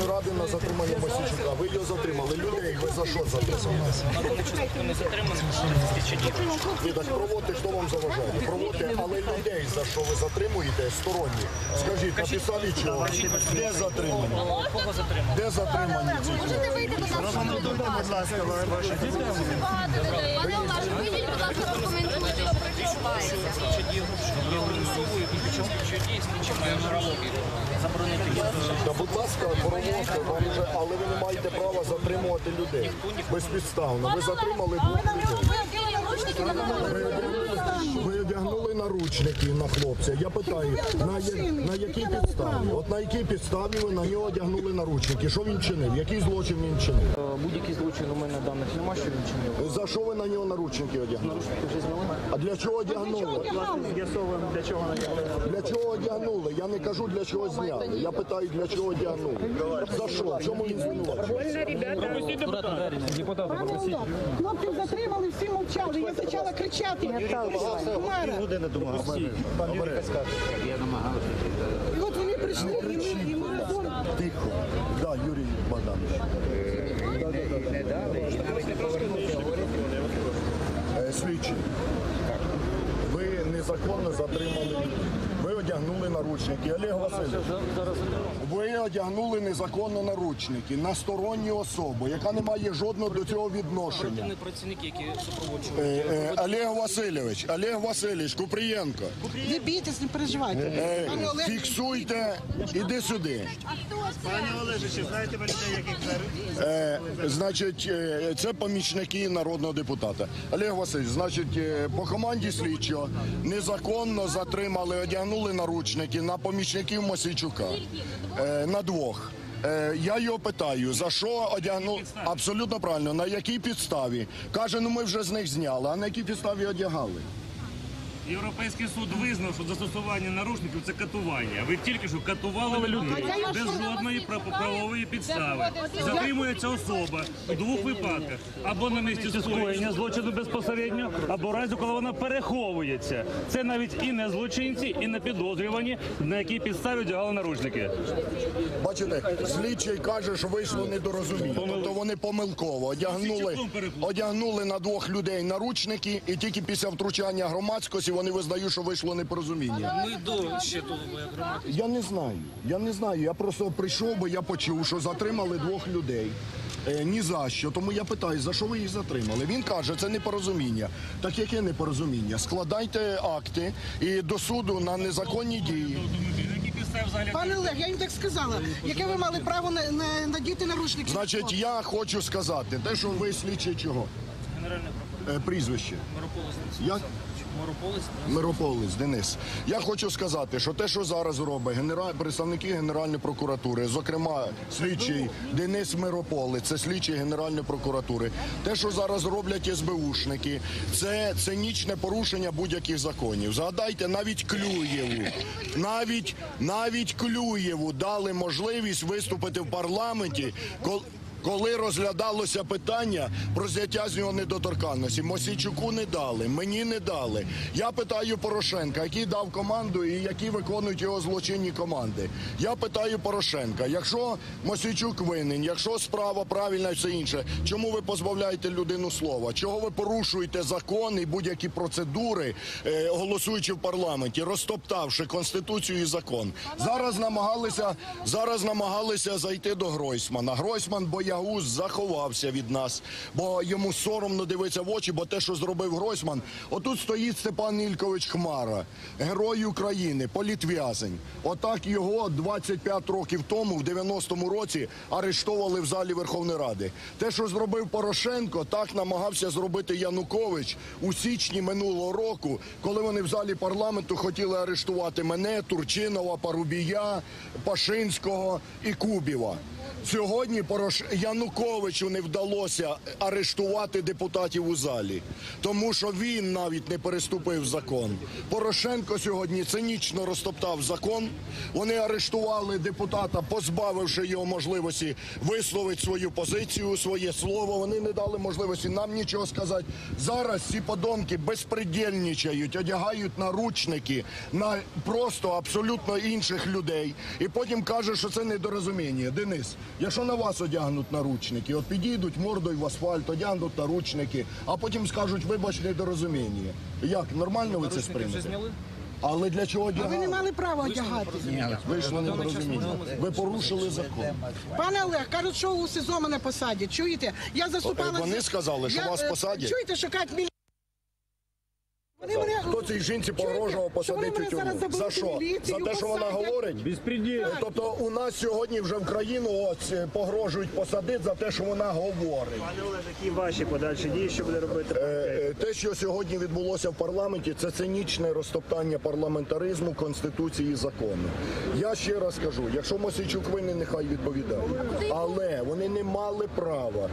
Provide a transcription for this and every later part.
own На затримання Мосійчука. Ви його затримали. Людей ви за що затримали? Ви так проводите, хто вам заважає? Проводите, але людей за що ви затримуєте сторонні? Скажіть, на підставі чого? Де затримані? Кого затримали? Де затримані ці? Можете вийти, будь ласка, будь ласка, Багато людей. Пане Олеже, вийдіть, будь ласка, прокоментуйте, що відбувається. Слідчі дії організовують і слідчої дії слідчі має право заборонити Та будь ласка, вам вже, але ви не маєте права затримувати людей безпідставно. Ви затримали двох людей. Ви одягнули наручники на хлопця. Я питаю, на, я- на якій підставі? От на якій підставі ви на нього одягнули наручники? Що він чинив? Який злочин він чинив? Будь-який злочин у мене даних нема, що він чинив. За що ви на нього наручники одягнули? Вже зняли? А для чого одягнули? З'ясовуємо, для чого надягли. Для чого одягнули? Я не кажу для чого зняли. Я питаю, для чого одягнули. За що? В чому він звинувачує? Хлопців затримали, всі мовчали. Я почала кричати. Мара. І от вони прийшли, і ми, і ми разом. Тихо. Да, Юрій Богданович. Е, Слідчий. Ви незаконно затримали. Одягнули наручники. Олег Васильович, ви одягнули незаконно наручники на сторонню особу, яка не має жодного до цього відношення. Працівники, які супроводжують. Е, е, Олег Васильович, Олег Васильович, Купрієнко, Не бійтесь, не переживайте. е, Пане Олег, фіксуйте, іди сюди. Пане Олеже, знаєте ви людей, яких зараз? Е, значить, е, це помічники народного депутата. Олег Васильович, значить, е, по команді слідчого незаконно затримали, одягнули наручники на помічників Мосійчука. Е, на двох. Е, Я його питаю, за що одягнув абсолютно правильно, на якій підставі? Каже, ну ми вже з них зняли. А на якій підставі одягали? Європейський суд визнав, що застосування наручників це катування. Ви тільки що катували людей без жодної прав- правової підстави. Затримується особа у двох випадках або на місці скоєння злочину безпосередньо, або разі, коли вона переховується. Це навіть і не злочинці, і не підозрювані, на якій підставі одягали наручники. Бачите, слідчий каже, що вийшло недорозуміння. Тобто вони помилково одягнули, одягнули на двох людей наручники, і тільки після втручання громадськості вони визнають, що вийшло непорозуміння. Ми до ще до громади. Я не знаю. Я не знаю. Я просто прийшов, бо я почув, що затримали двох людей. Е, ні за що. Тому я питаю, за що ви їх затримали? Він каже, це непорозуміння. Так яке непорозуміння? Складайте акти і до суду на незаконні дії. Пане Олег, я їм так сказала. Яке ви мали право на, на, надіти наручники? Значить, я хочу сказати, те, що ви слідчі чого? Генеральний прокурор Е, прізвище. Мирополис. Я Мирополис. Мирополис Денис. Я хочу сказати, що те, що зараз робить генераль... представники Генеральної прокуратури, зокрема слідчий Денис Мирополис, це слідчий Генеральної прокуратури. Те, що зараз роблять СБУшники, це цинічне порушення будь-яких законів. Згадайте, навіть Клюєву, навіть навіть Клюєву дали можливість виступити в парламенті. коли коли розглядалося питання про зняття з нього недоторканності, Мосійчуку не дали, мені не дали. Я питаю Порошенка, який дав команду і які виконують його злочинні команди. Я питаю Порошенка, якщо Мосійчук винен, якщо справа правильна і все інше, чому ви позбавляєте людину слова? Чого ви порушуєте закон і будь-які процедури, е, голосуючи в парламенті, розтоптавши конституцію і закон? Зараз намагалися зараз намагалися зайти до Гройсмана. Гройсман боягуз заховався від нас, бо йому соромно дивитися в очі, бо те, що зробив Гройсман, отут стоїть Степан Ількович Хмара, герой України, політв'язень. Отак його 25 років тому, в 90-му році, арештовували в залі Верховної Ради. Те, що зробив Порошенко, так намагався зробити Янукович у січні минулого року, коли вони в залі парламенту хотіли арештувати мене, Турчинова, Парубія, Пашинського і Кубіва. Сьогодні Порош... Януковичу не вдалося арештувати депутатів у залі, тому що він навіть не переступив закон. Порошенко сьогодні цинічно розтоптав закон. Вони арештували депутата, позбавивши його можливості висловити свою позицію, своє слово. Вони не дали можливості нам нічого сказати. Зараз ці подонки безпредельничають, одягають наручники на просто абсолютно інших людей. І потім кажуть, що це недорозуміння. Денис, якщо на вас одягнуть наручники, от підійдуть мордою в асфальт, одягнуть наручники, а потім скажуть, вибач, недорозуміння. Як нормально ви це Наручники вже сприймете? зняли? Але для чого Ви не одягали? мали права одягати. Вийшло недорозуміння. Ви порушили закон. Пане Олег, кажуть, що у СИЗО мене посадять. Чуєте? Я заступала... Е, вони сказали, що Я, вас е, посадять? Чуєте, що кажуть, мілі... Хто цій жінці погрожував посадити в тюрму? За що? За те, що вона говорить? Безпреділ. Тобто у нас сьогодні вже в країну ось е, погрожують посадити за те, що вона говорить. Пане Олеже, які ваші подальші дії, що буде робити? Е, е, Те, що сьогодні відбулося в парламенті, це цинічне розтоптання парламентаризму, конституції і закону. Я ще раз кажу: якщо Мосійчук винен, нехай відповідає. Але вони не мали права,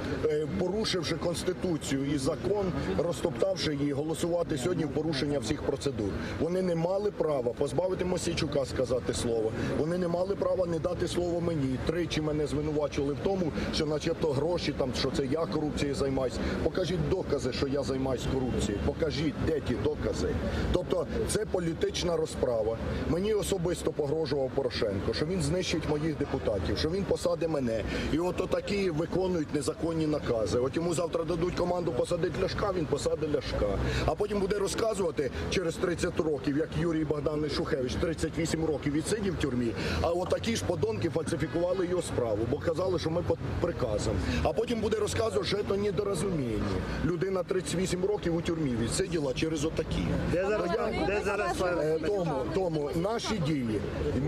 порушивши конституцію і закон, розтоптавши її, голосувати сьогодні в порушення всіх процедур. Вони не мали права позбавити Мосійчука сказати слово. Вони не мали права не дати слово мені. Тричі мене звинувачували в тому, що, начебто, гроші там, що це я корупцією займаюсь. Покажіть докази, що я займаюсь корупцією. Покажіть, де ті докази. Тобто, це політична розправа. Мені особисто погрожував Порошенко, що він знищить моїх депутатів, що він посадить мене. І от такі виконують незаконні накази. От йому завтра дадуть команду посадити Ляшка, він посадить Ляшка. А потім буде розказувати через 30 років, як Юрій Богданович Шухевич 38 років відсидів в тюрмі. А от такі ж подонки фальсифікували його справу, бо казали, що ми під приказом. А потім буде розказувати, що це недорозуміння. Людина 38 років у тюрмі відсиділа через отакі. Де зараз, де зараз Е, Тому, тому наші дії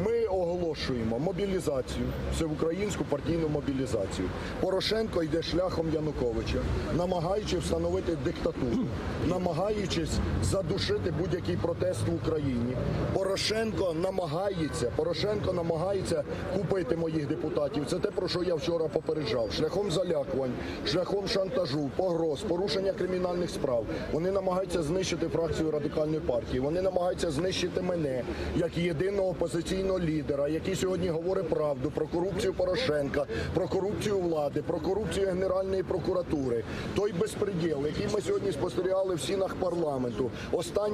ми оголошуємо мобілізацію, всеукраїнську партійну мобілізацію. Порошенко йде шляхом Януковича, намагаючи встановити диктатуру, намагаючись задушити будь-який протест в Україні. Порошенко намагається, Порошенко намагається купити моїх депутатів. Це те, про що я вчора попереджав. Шляхом залякувань, шляхом шантажу, погроз, порушення кримінальних справ. Вони намагаються знищити фракцію радикальної партії. Вони намагаються знищити мене як єдиного опозиційного лідера, який сьогодні говорить правду про корупцію Порошенка, про корупцію влади, про корупцію Генеральної прокуратури. Той безпреділ, який ми сьогодні спостерігали в стінах парламенту.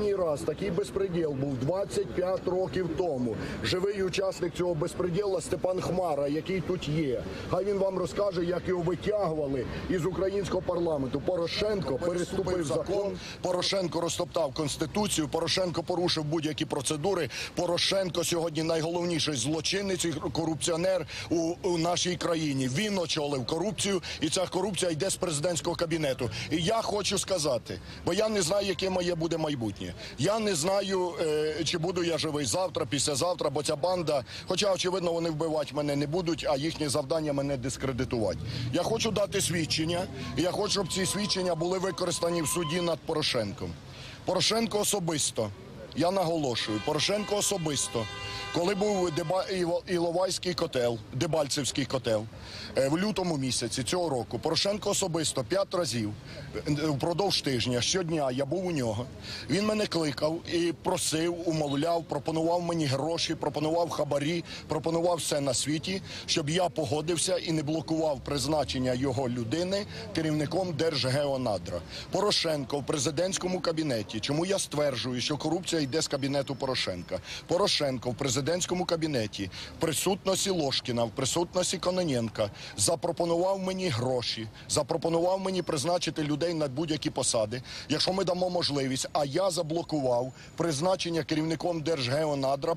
Останній раз такий безпреділ був 25 років тому. Живий учасник цього безпреділа Степан Хмара, який тут є. Хай він вам розкаже, як його витягували із українського парламенту. Порошенко переступив закон. Порошенко розтоптав конституцію. Порошенко порушив будь-які процедури. Порошенко сьогодні найголовніший злочинець і корупціонер у, у нашій країні. Він очолив корупцію, і ця корупція йде з президентського кабінету. І я хочу сказати, бо я не знаю, яке моє буде майбутнє. Я не знаю, е, чи буду я живий завтра, післязавтра, бо ця банда, хоча очевидно, вони вбивати мене не будуть, а їхнє завдання мене дискредитувати. Я хочу дати свідчення, і я хочу, щоб ці свідчення були використані в суді над Порошенком. Порошенко особисто. Я наголошую, Порошенко особисто, коли був Деба... Іловайський котел, Дебальцевський котел, е, в лютому місяці цього року Порошенко особисто п'ять разів е, впродовж тижня, щодня я був у нього. Він мене кликав і просив, умовляв, пропонував мені гроші, пропонував хабарі, пропонував все на світі, щоб я погодився і не блокував призначення його людини керівником Держгеонадра. Порошенко в президентському кабінеті. Чому я стверджую, що корупція йде з кабінету Порошенка? Порошенко в президентському кабінеті в присутності Ложкіна, в присутності Кононенка запропонував мені гроші, запропонував мені призначити людей на будь-які посади, якщо ми дамо можливість. А я заблокував призначення керівником Держгеонадра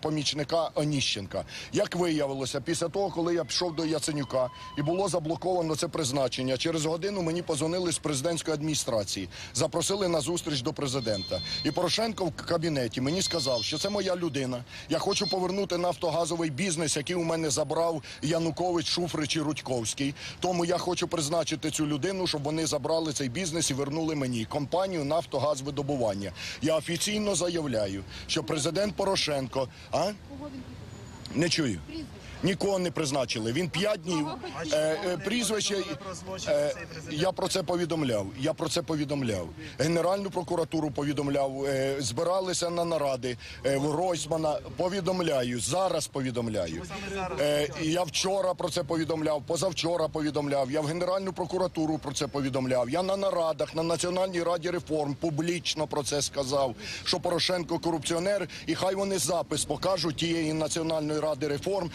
помічника Оніщенка. Як виявилося, після того, коли я пішов до Яценюка і було заблоковано це призначення, через годину мені позвонили з президентської адміністрації, запросили на зустріч до президента. І Порошенко в кабінеті мені сказав, що це моя людина. Я хочу повернути нафтогазовий бізнес, який у мене забрав Янукович, Шуфрич і Рудьковський. Тому я хочу призначити цю людину, щоб вони забрали цей бізнес і вернули мені компанію Нафтогазвидобування. Я офіційно заявляю, що президент Порошенко, а не чую. Нікого не призначили. Він п'ять днів. Е, е, прізвище е, я про це повідомляв. Я про це повідомляв. Генеральну прокуратуру повідомляв. Е, збиралися на наради е, в Гройсмана. Повідомляю зараз. Повідомляю. Е, я вчора про це повідомляв. Позавчора повідомляв. Я в Генеральну прокуратуру про це повідомляв. Я на нарадах на Національній раді реформ публічно про це сказав. Що Порошенко корупціонер, і хай вони запис покажуть тієї національної ради реформ.